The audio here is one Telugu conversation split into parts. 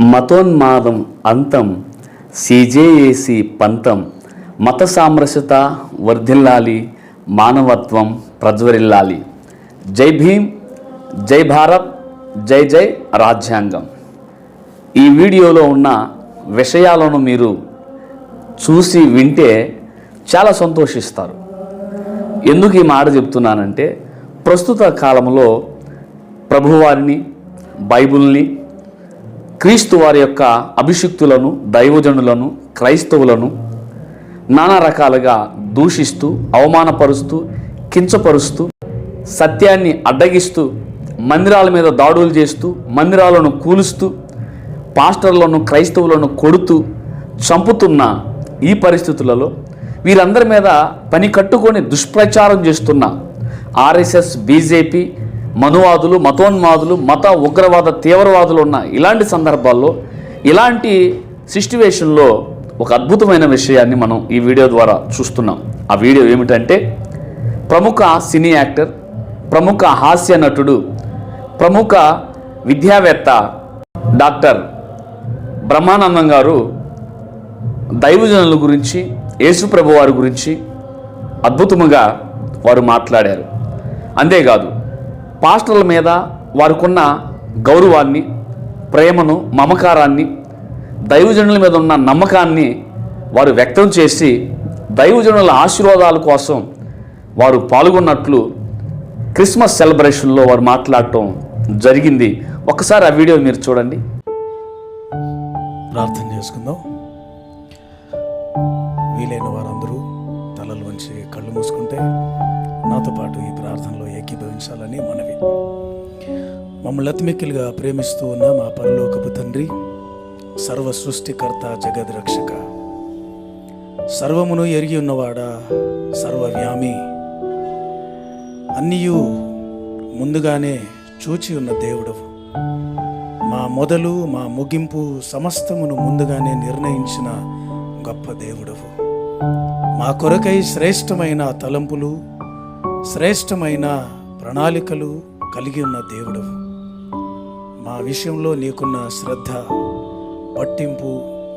మతోన్మాదం అంతం సిజేఏసి పంతం మత సామరస్యత వర్ధిల్లాలి మానవత్వం ప్రజ్వరిల్లాలి. జై భీమ్ జై భారత్ జై జై రాజ్యాంగం. ఈ వీడియోలో ఉన్న విషయాలను మీరు చూసి వింటే చాలా సంతోషిస్తారు. ఎందుకు ఈ మాట చెప్తున్నానంటే ప్రస్తుత కాలంలో ప్రభువారిని బైబిల్ని క్రీస్తు వారి యొక్క అభిషిక్తులను దైవజనులను క్రైస్తవులను నానా రకాలుగా దూషిస్తూ అవమానపరుస్తూ కించపరుస్తూ సత్యాన్ని అడ్డగిస్తూ మందిరాల మీద దాడులు చేస్తూ మందిరాలను కూలుస్తూ పాస్టర్లను క్రైస్తవులను కొడుతూ చంపుతున్న ఈ పరిస్థితులలో వీరందరి మీద పని కట్టుకొని దుష్ప్రచారం చేస్తున్న ఆర్ఎస్ఎస్ బీజేపీ మనువాదులు మతోన్మాదులు మత ఉగ్రవాద తీవ్రవాదులు ఉన్న ఇలాంటి సందర్భాల్లో ఇలాంటి సిచ్యువేషన్లో ఒక అద్భుతమైన విషయాన్ని మనం ఈ వీడియో ద్వారా చూస్తున్నాం. ఆ వీడియో ఏమిటంటే ప్రముఖ సినీ యాక్టర్ ప్రముఖ హాస్య నటుడు ప్రముఖ విద్యావేత్త డాక్టర్ బ్రహ్మానందం గారు దైవజనుల గురించి యేసుప్రభు వారి గురించి అద్భుతముగా వారు మాట్లాడారు. అంతేకాదు పాస్టర్ల మీద వారికున్న గౌరవాన్ని ప్రేమను మమకారాన్ని దైవజనుల మీద ఉన్న నమ్మకాన్ని వారు వ్యక్తం చేసి దైవజనుల ఆశీర్వాదాల కోసం వారు పాల్గొన్నట్లు క్రిస్మస్ సెలబ్రేషన్లో వారు మాట్లాడటం జరిగింది. ఒకసారి ఆ వీడియో మీరు చూడండి. ప్రార్థన చేసుకుందాం. వీలైన వారందరూ తలలు వంచి కళ్ళు మూసుకుంటే నాతో పాటు ఈ ప్రార్థనలో ఏకీభవించాలని మనవి మమ్మల్ని అతిమిక్కిలుగా ప్రేమిస్తూ ఉన్న మా పరలోకపు తండ్రి సర్వ సృష్టికర్త జగద్రక్షక సర్వమును ఎరిగి ఉన్నవాడా సర్వవ్యామి. అన్నీయు ముందుగానే చూచి ఉన్న దేవుడవు. మా మొదలు మా ముగింపు సమస్తమును ముందుగానే నిర్ణయించిన గొప్ప దేవుడవు. మా కొరకై శ్రేష్టమైన తలంపులు శ్రేష్టమైన ప్రణాళికలు కలిగి ఉన్న దేవుడు. మా విషయంలో నీకున్న శ్రద్ధ పట్టింపు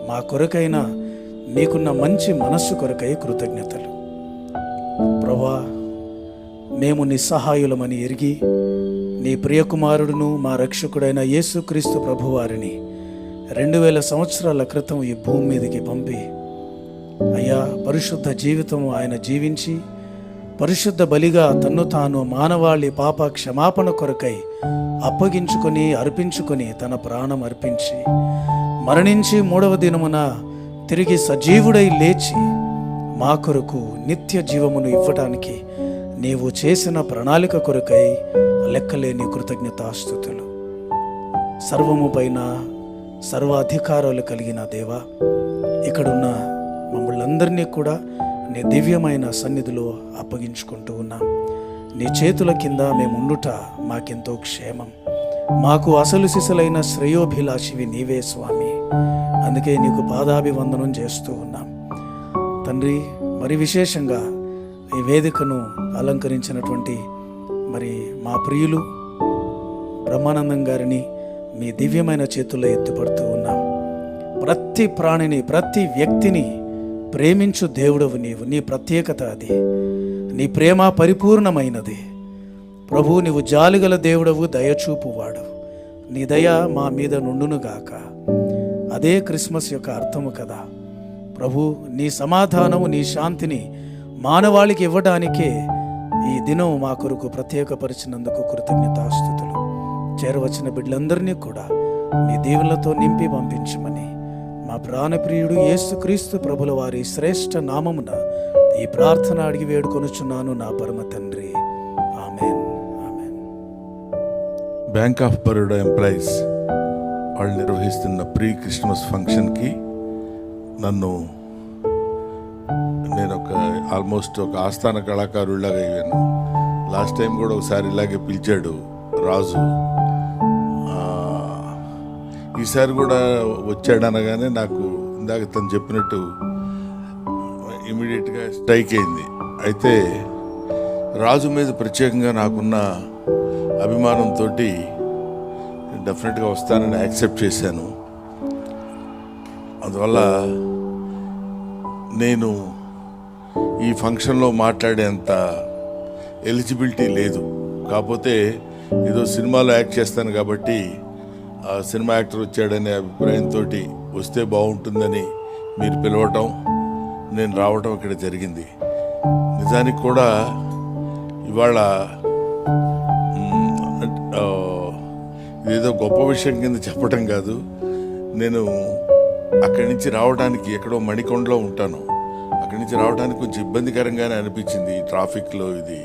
మా కొరకైన నీకున్న మంచి మనస్సు కొరకై కృతజ్ఞతలు. ప్రభా మేము నిస్సహాయులమని ఎరిగి నీ ప్రియకుమారుడును మా రక్షకుడైన యేసుక్రీస్తు ప్రభువారిని రెండు వేల సంవత్సరాల క్రితం ఈ భూమి మీదకి పంపి అయ్యా పరిశుద్ధ జీవితం ఆయన జీవించి పరిశుద్ధ బలిగా తన్ను తాను మానవాళి పాప క్షమాపణ కొరకై అప్పగించుకొని అర్పించుకొని తన ప్రాణం అర్పించి మరణించి మూడవ దినమున తిరిగి సజీవుడై లేచి మా కొరకు నిత్య జీవమును ఇవ్వటానికి నీవు చేసిన ప్రణాళిక కొరకై లెక్కలేని కృతజ్ఞతాస్థుతులు సర్వము పైన సర్వాధికారాలు కలిగిన దేవా ఇక్కడున్న మమ్మల్ని అందరినీ కూడా నీ దివ్యమైన సన్నిధిలో అప్పగించుకుంటూ ఉన్నాం. నీ చేతుల కింద మేముండుట మాకెంతో క్షేమం. మాకు అసలు సిసలైన శ్రేయోభిలాషివి నీవే స్వామి. అందుకే నీకు పాదాభివందనం చేస్తూ ఉన్నాం. తండ్రి మరి విశేషంగా ఈ వేదికను అలంకరించినటువంటి మరి మా ప్రియులు బ్రహ్మానందం గారిని మీ దివ్యమైన చేతుల్లో ఎత్తుపడుతూ ఉన్నాం. ప్రతి ప్రాణిని ప్రతి వ్యక్తిని ప్రేమించు దేవుడవు నీవు. నీ ప్రత్యేకత అది. నీ ప్రేమ పరిపూర్ణమైనది. ప్రభు నీవు జాలిగల దేవుడవు దయచూపువాడు. నీ దయ మా మీద నుండునుగాక అదే క్రిస్మస్ యొక్క అర్థము కదా. ప్రభు నీ సమాధానము నీ శాంతిని మానవాళికి ఇవ్వడానికే ఈ దినం మా కొరకు ప్రత్యేకపరిచినందుకు కృతజ్ఞతాస్థుతులు చేరవచ్చిన బిడ్డలందరినీ కూడా నీ దీవులతో నింపి పంపించమని మా ప్రాణప్రియుడు యేసుక్రీస్తు ప్రభుల వారి శ్రేష్ఠ నామమున ఈ ప్రార్థన అడిగి వేడుకొనుచున్నాను నా పరమ తండ్రి. Amen. Amen. Bank of Baroda employees వాళ్ళు నిర్వహిస్తున్న ప్రీ క్రిస్మస్ ఫంక్షన్కి నన్ను నేను ఒక ఆల్మోస్ట్ ఒక ఆస్థాన కళాకారుడిలాగా అయ్యాను. లాస్ట్ టైం కూడా ఒకసారి ఇలాగే పిలిచాడు రాజు. ఈసారి కూడా వచ్చాడు అనగానే నాకు ఇందాక తను చెప్పినట్టు ఇమీడియట్గా స్ట్రైక్ అయింది. అయితే రాజు మీద ప్రత్యేకంగా నాకున్న అభిమానంతో డెఫినెట్గా వస్తానని యాక్సెప్ట్ చేశాను. అందువల్ల నేను ఈ ఫంక్షన్లో మాట్లాడేంత ఎలిజిబిలిటీ లేదు. కాకపోతే ఏదో సినిమాలో యాక్ట్ చేస్తాను కాబట్టి సినిమా యాక్టర్ వచ్చాడనే అభిప్రాయంతో వస్తే బాగుంటుందని మీరు పిలవటం నేను రావటం ఇక్కడ జరిగింది. నిజానికి కూడా ఇవాళ ఏదో ఇదేదో గొప్ప విషయం కింద చెప్పటం కాదు. నేను అక్కడి నుంచి రావడానికి ఎక్కడో మణికొండలో ఉంటాను. అక్కడి నుంచి రావడానికి కొంచెం ఇబ్బందికరంగానే అనిపించింది ఈ ట్రాఫిక్లో ఇది.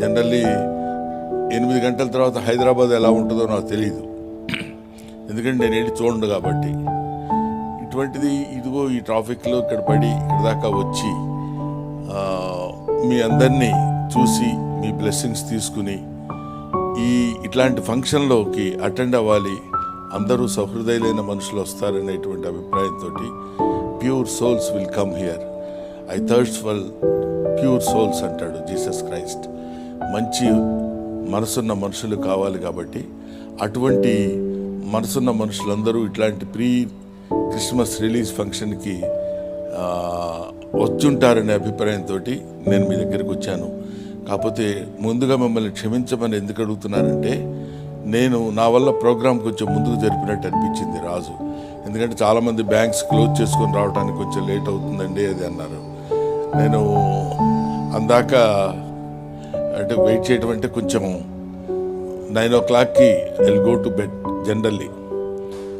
జనరల్లీ ఎనిమిది గంటల తర్వాత హైదరాబాద్ ఎలా ఉంటుందో నాకు తెలియదు ఎందుకంటే నేను వెళ్ళి చూడండు కాబట్టి. ఇటువంటిది ఇదిగో ఈ ట్రాఫిక్లో ఇక్కడ పడి ఇక్కడ దాకా వచ్చి మీ అందరినీ చూసి మీ బ్లెస్సింగ్స్ తీసుకుని ఈ ఇట్లాంటి ఫంక్షన్లోకి అటెండ్ అవ్వాలి అందరూ సహృదయులైన మనుషులు వస్తారనేటువంటి అభిప్రాయంతో pure souls will come here. I thirst for pure souls అంటాడు జీసస్ క్రైస్ట్. మంచి మనసున్న మనుషులు కావాలి కాబట్టి అటువంటి మనసున్న మనుషులందరూ ఇట్లాంటి ప్రీ క్రిస్మస్ రిలీజ్ ఫంక్షన్కి వచ్చుంటారనే అభిప్రాయంతో నేను మీ దగ్గరికి వచ్చాను. కాకపోతే ముందుగా మిమ్మల్ని క్షమించమని ఎందుకు అడుగుతున్నానంటే నేను నా వల్ల ప్రోగ్రామ్ కొంచెం ముందుకు జరిపినట్టు అనిపించింది రాజు. ఎందుకంటే చాలామంది బ్యాంక్స్ క్లోజ్ చేసుకొని రావడానికి కొంచెం లేట్ అవుతుందండి అది అన్నారు. నేను అందాక అంటే వెయిట్ చేయటం అంటే కొంచెం నైన్ ఓ క్లాక్కి will go to bed generally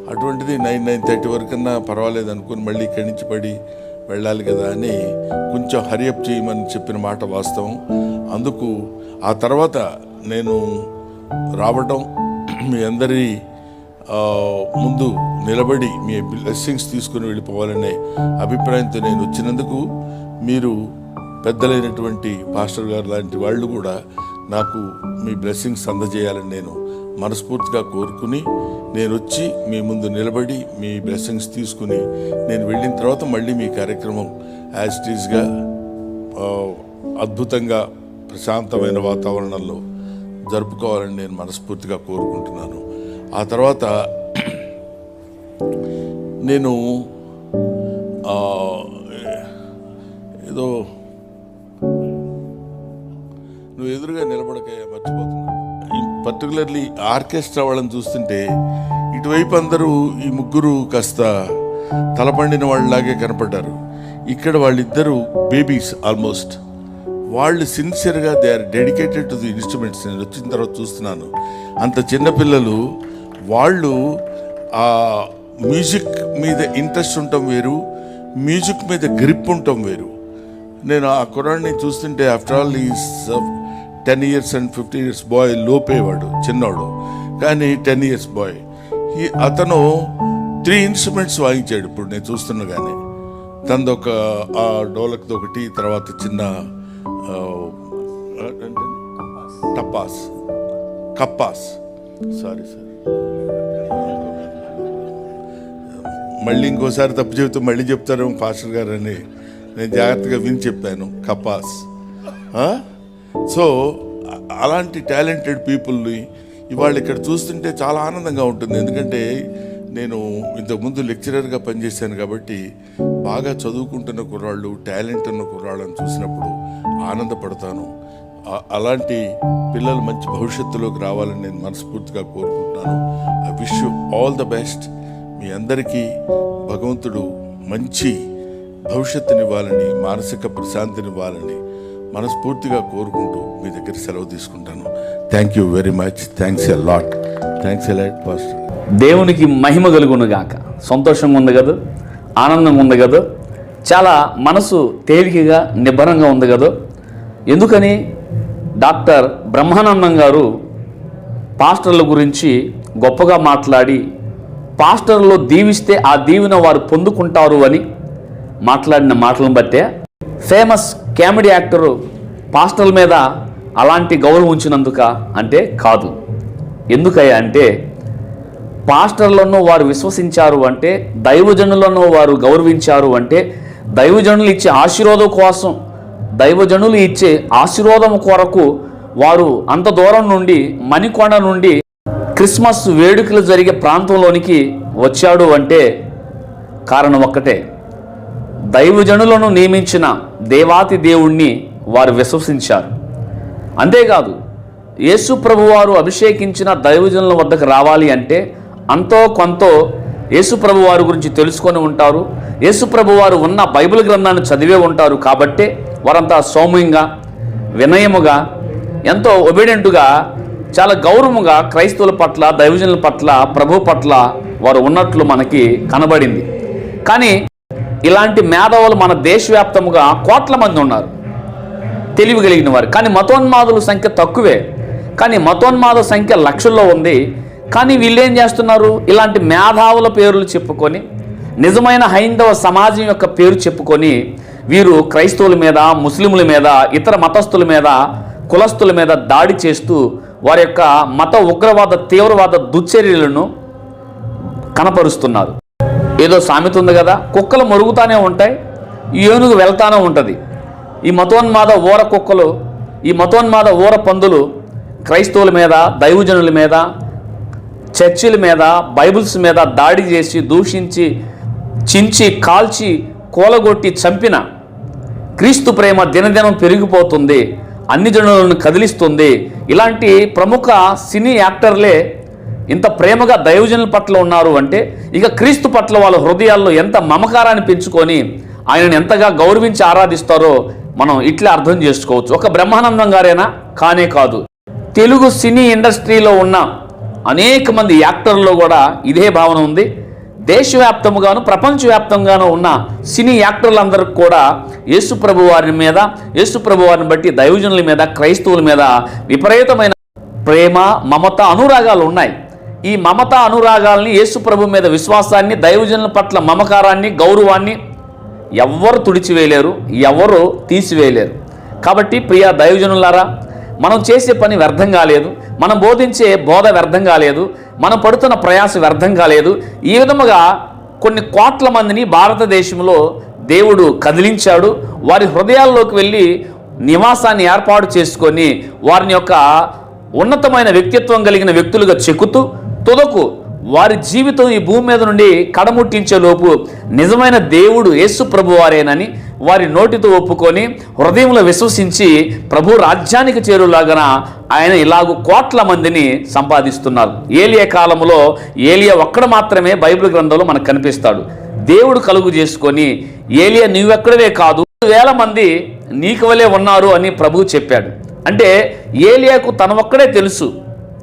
అటువంటిది నైన్ నైన్ థర్టీ వరకన్నా పర్వాలేదు అనుకుని మళ్ళీ ఇక్కడి నుంచి పడి వెళ్ళాలి కదా అని కొంచెం హరియప్ చేయమని చెప్పిన మాట వాస్తవం. అందుకు ఆ తర్వాత నేను రావడం మీ అందరి ముందు నిలబడి మీ బ్లెస్సింగ్స్ తీసుకుని వెళ్ళిపోవాలనే అభిప్రాయంతో నేను వచ్చినందుకు మీరు పెద్దలైనటువంటి పాస్టర్ గారు లాంటి వాళ్ళు కూడా నాకు మీ బ్లెస్సింగ్స్ అందజేయాలని నేను మనస్ఫూర్తిగా కోరుకుని నేను వచ్చి మీ ముందు నిలబడి మీ బ్లెస్సింగ్స్ తీసుకుని నేను వెళ్ళిన తర్వాత మళ్ళీ మీ కార్యక్రమం యాజ్ ఇట్ అద్భుతంగా ప్రశాంతమైన వాతావరణంలో జరుపుకోవాలని నేను మనస్ఫూర్తిగా కోరుకుంటున్నాను. ఆ తర్వాత నేను ఏదో నువ్వు ఎదురుగా నిలబడక మర్చిపోతున్నా పర్టికులర్లీ ఆర్కెస్ట్రా వాళ్ళని చూస్తుంటే ఇటువైపు అందరూ ఈ ముగ్గురు కాస్త తలపండిన వాళ్ళలాగే కనపడ్డారు. ఇక్కడ వాళ్ళిద్దరూ బేబీస్ ఆల్మోస్ట్. వాళ్ళు సిన్సియర్గా they are dedicated to the instruments. నేను వచ్చిన తర్వాత చూస్తున్నాను. అంత చిన్నపిల్లలు వాళ్ళు ఆ మ్యూజిక్ మీద ఇంట్రెస్ట్ ఉండటం వేరు మ్యూజిక్ మీద గ్రిప్ ఉండటం వేరు. నేను ఆ కురాన్ని చూస్తుంటే after all is ten years and fifteen years boy లోపేవాడు చిన్నవాడు కానీ టెన్ ఇయర్స్ బాయ్ ఈ అతను త్రీ ఇన్స్ట్రుమెంట్స్ వాయించాడు. ఇప్పుడు నేను చూస్తున్నా కానీ తనదొక ఆ డోలక్ది ఒకటి తర్వాత చిన్న టపాస్. కప్పాస్. సారీ సార్ మళ్ళీ ఇంకోసారి తప్పు చెబుతూ మళ్ళీ చెప్తారేమో పాస్టర్ గారు అని. నేను జాగ్రత్తగా విని చెప్పాను. కపాస్ ఆ? సో అలాంటి టాలెంటెడ్ పీపుల్ని ఇవాళ ఇక్కడ చూస్తుంటే చాలా ఆనందంగా ఉంటుంది. ఎందుకంటే నేను ఇంతకుముందు లెక్చరర్గా పనిచేశాను కాబట్టి బాగా చదువుకుంటున్న కుర్రాళ్ళు టాలెంట్ ఉన్న కుర్రాళ్ళని చూసినప్పుడు ఆనందపడతాను. అలాంటి పిల్లలు మంచి భవిష్యత్తులోకి రావాలని నేను మనస్ఫూర్తిగా కోరుకుంటున్నాను. I wish you all the best. మీ అందరికీ భగవంతుడు మంచి భవిష్యత్తునివ్వాలని మానసిక ప్రశాంతినివ్వాలని మనస్ఫూర్తిగా కోరుకుంటూ మీ దగ్గర సెలవు తీసుకుంటాను. Thank you very much thanks a lot thanks a lot pastor దేవునికి మహిమ కలుగునుగాక సంతోషంగా ఉంది కదా? ఆనందంగా ఉంది కదా? చాలా మనసు తేలికగా నిబ్బరంగా ఉంది కదా? ఎందుకని? డాక్టర్ బ్రహ్మానందం గారు పాస్టర్ల గురించి గొప్పగా మాట్లాడి పాస్టర్లు దీవిస్తే ఆ దీవెన వారు పొందుకుంటారు అని మాట్లాడిన మాటలను బట్టే ఫేమస్ కామెడీ యాక్టరు పాస్టర్ల మీద అలాంటి గౌరవం ఉంచినందుక అంటే కాదు. ఎందుకయ్యా అంటే పాస్టర్లను వారు విశ్వసించారు అంటే దైవజనులను వారు గౌరవించారు అంటే దైవజనులు ఇచ్చే ఆశీర్వాదం కోసం దైవజనులు ఇచ్చే ఆశీర్వాదం కొరకు వారు అంత దూరం నుండి మణికొండ నుండి క్రిస్మస్ వేడుకలు జరిగే ప్రాంతంలోనికి వచ్చాడు అంటే కారణం ఒక్కటే. దైవజనులను నియమించిన దేవాతి దేవుణ్ణి వారు విశ్వసించారు. అంతేకాదు యేసు ప్రభువారు అభిషేకించిన దైవజనుల వద్దకు రావాలి అంటే అంతో కొంత యేసు ప్రభువారి గురించి తెలుసుకొని ఉంటారు. యేసు ప్రభువారు ఉన్న బైబిల్ గ్రంథాన్ని చదివే ఉంటారు కాబట్టే వారంతా సౌమ్యంగా వినయముగా ఎంతో ఒబిడెంటుగా చాలా గౌరవముగా క్రైస్తవుల పట్ల దైవజనుల పట్ల ప్రభు పట్ల వారు ఉన్నట్లు మనకి కనబడింది. కానీ ఇలాంటి మేధావులు మన దేశవ్యాప్తముగా కోట్ల మంది ఉన్నారు. తెలివి కలిగిన వారు. కానీ మతోన్మాదుల సంఖ్య తక్కువే. కానీ మతోన్మాద సంఖ్య లక్షల్లో ఉంది. కానీ వీళ్ళు ఏం చేస్తున్నారు? ఇలాంటి మేధావుల పేర్లు చెప్పుకొని నిజమైన హైందవ సమాజం యొక్క పేరు చెప్పుకొని వీరు క్రైస్తవుల మీద ముస్లింల మీద ఇతర మతస్థుల మీద కులస్తుల మీద దాడి చేస్తూ వారి యొక్క మత ఉగ్రవాద తీవ్రవాద దుశ్చర్యలను కనపరుస్తున్నారు. ఏదో సామెత ఉంది కదా కుక్కలు మరుగుతానే ఉంటాయి ఏనుగు వెళ్తానే ఉంటుంది. ఈ మతోన్మాద ఊర కుక్కలు ఈ మతోన్మాద ఊర పందులు క్రైస్తవుల మీద దైవజనుల మీద చర్చిల మీద బైబిల్స్ మీద దాడి చేసి దూషించి చించి కాల్చి కూలగొట్టి చంపిన క్రీస్తు ప్రేమ దినదినం పెరిగిపోతుంది అన్ని జనులను కదిలిస్తుంది. ఇలాంటి ప్రముఖ సినీ యాక్టర్లే ఇంత ప్రేమగా దైవజనుల పట్ల ఉన్నారు అంటే ఇక క్రీస్తు పట్ల వాళ్ళ హృదయాల్లో ఎంత మమకారాన్ని పెంచుకొని ఆయనను ఎంతగా గౌరవించి ఆరాధిస్తారో మనం ఇట్లా అర్థం చేసుకోవచ్చు. ఒక బ్రహ్మానందం గారేనా? కానే కాదు. తెలుగు సినీ ఇండస్ట్రీలో ఉన్న అనేక మంది యాక్టర్లో కూడా ఇదే భావన ఉంది. దేశవ్యాప్తంగాను ప్రపంచవ్యాప్తంగాను ఉన్న సినీ యాక్టర్లందరికీ కూడా యేసుప్రభు వారి మీద యేసుప్రభు వారిని బట్టి దైవజనుల మీద క్రైస్తవుల మీద విపరీతమైన ప్రేమ మమత అనురాగాలు ఉన్నాయి. ఈ మమత అనురాగాల్ని యేసుప్రభు మీద విశ్వాసాన్ని దైవజనుల పట్ల మమకారాన్ని గౌరవాన్ని ఎవ్వరు తుడిచివేయలేరు ఎవరు తీసివేయలేరు. కాబట్టి ప్రియ దైవజనులారా మనం చేసే పని వ్యర్థం కాలేదు మనం బోధించే బోధ వ్యర్థం కాలేదు మనం పడుతున్న ప్రయాస వ్యర్థం కాలేదు. ఈ విధముగా కొన్ని కోట్ల మందిని భారతదేశంలో దేవుడు కదిలించాడు. వారి హృదయాల్లోకి వెళ్ళి నివాసాన్ని ఏర్పాటు చేసుకొని వారిని యొక్క ఉన్నతమైన వ్యక్తిత్వం కలిగిన వ్యక్తులుగా చెక్కుతూ తుదకు వారి జీవితం ఈ భూమి మీద నుండి కడముట్టించేలోపు నిజమైన దేవుడు యేసు ప్రభు వారేనని వారి నోటితో ఒప్పుకొని హృదయంలో విశ్వసించి ప్రభు రాజ్యానికి చేరులాగన ఆయన ఇలాగూ కోట్ల మందిని సంపాదిస్తున్నారు. ఏలియా కాలంలో ఏలియా ఒక్కడ మాత్రమే బైబిల్ గ్రంథంలో మనకు కనిపిస్తాడు. దేవుడు కలుగు చేసుకొని ఏలియా నీవెక్కడవే కాదు వేల మంది నీకు వలే ఉన్నారు అని ప్రభు చెప్పాడు. అంటే ఏలియాకు తన ఒక్కడే తెలుసు.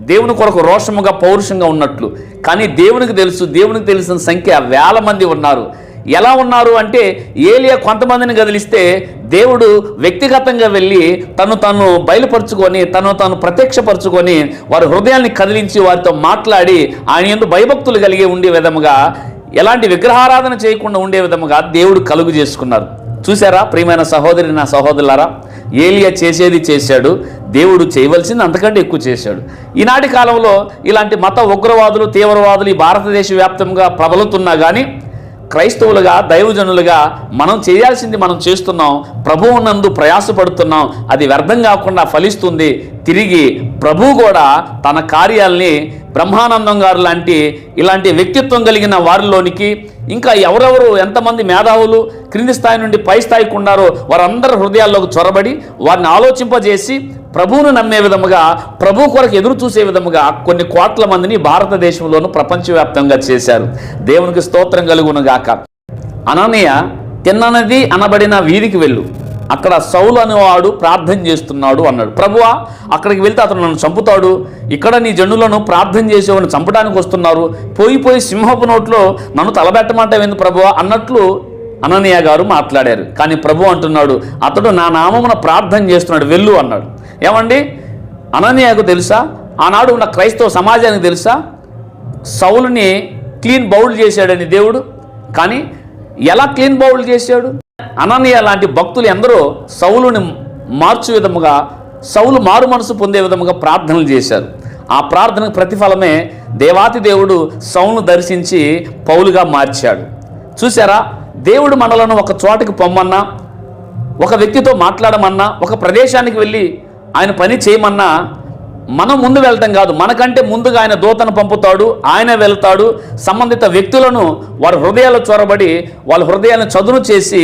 దేవుని కొరకు రోషముగా పౌరుషంగా ఉన్నట్లు. కానీ దేవునికి తెలుసు దేవునికి తెలిసిన సంఖ్య వేల మంది ఉన్నారు. ఎలా ఉన్నారు అంటే ఏలియా కొంతమందిని కదిలిస్తే దేవుడు వ్యక్తిగతంగా వెళ్ళి తను తను బయలుపరుచుకొని తను తను ప్రత్యక్షపరుచుకొని వారి హృదయాన్ని కదిలించి వారితో మాట్లాడి ఆయన ఎందు భయభక్తులు కలిగి ఉండే విధముగా ఎలాంటి విగ్రహారాధన చేయకుండా ఉండే విధముగా దేవుడు కలుగు చేసుకున్నారు. చూసారా ప్రియమైన సహోదరి నా సహోదరులారా? ఏలియా చేసేది చేశాడు దేవుడు చేయవలసింది అంతకంటే ఎక్కువ చేశాడు. ఈనాటి కాలంలో ఇలాంటి మత ఉగ్రవాదులు తీవ్రవాదులు ఈ భారతదేశ వ్యాప్తంగా ప్రబలుతున్నా కానీ క్రైస్తవులుగా దైవజనులుగా మనం చేయాల్సింది మనం చేస్తున్నాం ప్రభువు నందు ప్రయాసపడుతున్నాం అది వ్యర్థం కాకుండా ఫలిస్తుంది తిరిగి ప్రభు కూడా తన కార్యాల్ని బ్రహ్మానందం గారు లాంటి ఇలాంటి వ్యక్తిత్వం కలిగిన వారిలోనికి ఇంకా ఎవరెవరు ఎంతమంది మేధావులు క్రింది స్థాయి నుండి పై స్థాయికి ఉన్నారో వారందరి హృదయాల్లోకి చొరబడి వారిని ఆలోచింపజేసి ప్రభువును నమ్మే విధముగా ప్రభు కొరకు ఎదురు చూసే విధముగా కొన్ని కోట్ల మందిని భారతదేశంలోను ప్రపంచవ్యాప్తంగా చేశారు. దేవునికి స్తోత్రం కలుగును గాక అననీయ తిన్ననది అనబడిన వీధికి వెళ్ళు. అక్కడ సౌలు అనేవాడు ప్రార్థన చేస్తున్నాడు అన్నాడు. ప్రభువా అక్కడికి వెళ్తే అతను నన్ను చంపుతాడు. ఇక్కడ నీ జనులను ప్రార్థన చేసేవాడిని చంపడానికి వస్తున్నారు. పోయి పోయి సింహపు నోట్లో నన్ను తలబెట్టమంటావేంది ప్రభువా? అన్నట్లు అననీయ గారు మాట్లాడారు. కానీ ప్రభు అంటున్నాడు అతడు నా నామమున ప్రార్థన చేస్తున్నాడు. వెళ్ళు అన్నాడు. ఏమండి? అననీయకు తెలుసా? ఆనాడు ఉన్న క్రైస్తవ సమాజానికి తెలుసా? సౌలుని క్లీన్ బౌల్ చేశాడని దేవుడు. కానీ ఎలా క్లీన్ బౌల్ చేశాడు? అననీయ లాంటి భక్తులు ఎందరో సౌలుని మార్చు విధముగా సౌలు మారు మనసు పొందే విధముగా ప్రార్థనలు చేశారు. ఆ ప్రార్థనకు ప్రతిఫలమే దేవాతి దేవుడు సౌలును దర్శించి పౌలుగా మార్చాడు. చూసారా దేవుడు మనలను ఒక చోటకి పొమ్మన్నా ఒక వ్యక్తితో మాట్లాడమన్నా ఒక ప్రదేశానికి వెళ్ళి ఆయన పని చేయమన్నా మనం ముందు వెళ్ళటం కాదు. మనకంటే ముందుగా ఆయన దూతను పంపుతాడు ఆయన వెళ్తాడు. సంబంధిత వ్యక్తులను వారి హృదయాలు చొరబడి వాళ్ళ హృదయాలను చదును చేసి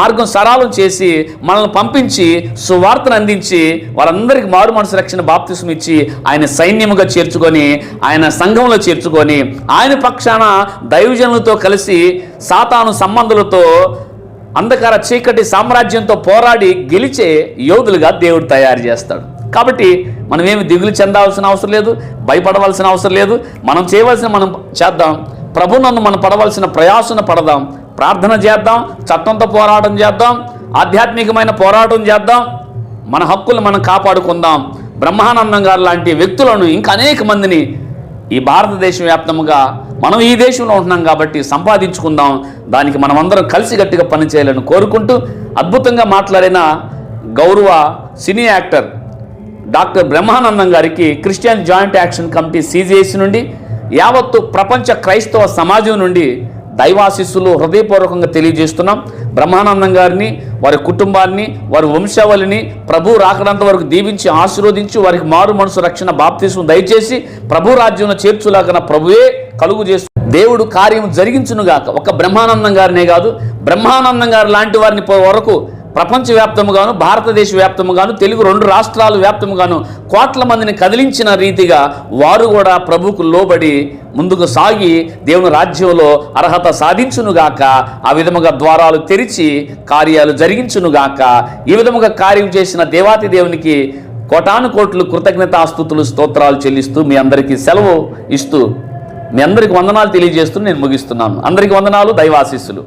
మార్గం సరాలం చేసి మనల్ని పంపించి సువార్తను అందించి వాళ్ళందరికీ మారు మనసు రక్షణ బాప్తిసం ఇచ్చి ఆయన సైన్యముగా చేర్చుకొని ఆయన సంఘంలో చేర్చుకొని ఆయన పక్షాన దైవజనులతో కలిసి సాతాను సంబంధులతో అంధకార చీకటి సామ్రాజ్యంతో పోరాడి గెలిచే యోధులుగా దేవుడు తయారు చేస్తాడు. కాబట్టి మనం ఏమి దిగులు చెందాల్సిన అవసరం లేదు భయపడవలసిన అవసరం లేదు. మనం చేయవలసిన మనం చేద్దాం. ప్రభు నన్ను మనం పడవలసిన ప్రయాసన పడదాం. ప్రార్థన చేద్దాం. చట్టంతో పోరాటం చేద్దాం. ఆధ్యాత్మికమైన పోరాటం చేద్దాం. మన హక్కులు మనం కాపాడుకుందాం. బ్రహ్మానందం గారు లాంటి వ్యక్తులను ఇంకా అనేక మందిని ఈ భారతదేశం వ్యాప్తంగా మనం ఈ దేశంలో ఉంటున్నాం కాబట్టి సంపాదించుకుందాం. దానికి మనమందరం కలిసిగట్టిగా పనిచేయాలని కోరుకుంటూ అద్భుతంగా మాట్లాడిన గౌరవ సినీ యాక్టర్ డాక్టర్ బ్రహ్మానందం గారికి Christian joint action committee CGS నుండి యావత్తు ప్రపంచ క్రైస్తవ సమాజం నుండి దైవాశిస్సులు హృదయపూర్వకంగా తెలియజేస్తున్నాం. బ్రహ్మానందం గారిని వారి కుటుంబాన్ని వారి వంశావళిని ప్రభు రాకడంత వరకు దీవించి ఆశీర్వదించి వారికి మారు మనసు రక్షణ బాప్తీసం దయచేసి ప్రభు రాజ్యంలో చేర్చులాగన ప్రభువే కలుగు చేస్తు దేవుడు కార్యం జరిగించునుగాక. ఒక బ్రహ్మానందం గారినే కాదు బ్రహ్మానందం గారు లాంటి వారిని వరకు ప్రపంచవ్యాప్తముగాను భారతదేశ వ్యాప్తముగాను తెలుగు రెండు రాష్ట్రాలు వ్యాప్తముగాను కోట్ల మందిని కదిలించిన రీతిగా వారు కూడా ప్రభుకు లోబడి ముందుకు సాగి దేవుని రాజ్యంలో అర్హత సాధించునుగాక ఆ విధముగా ద్వారాలు తెరిచి కార్యాలు జరిగించునుగాక ఈ విధముగా కార్యం చేసిన దేవాతి దేవునికి కోటాను కోట్లు కృతజ్ఞతాస్తుతులు స్తోత్రాలు చెల్లిస్తూ మీ అందరికీ సెలవు ఇస్తూ మీ అందరికి వందనాలు తెలియజేస్తూ నేను ముగిస్తున్నాను. అందరికీ వందనాలు దైవాశీస్సులు.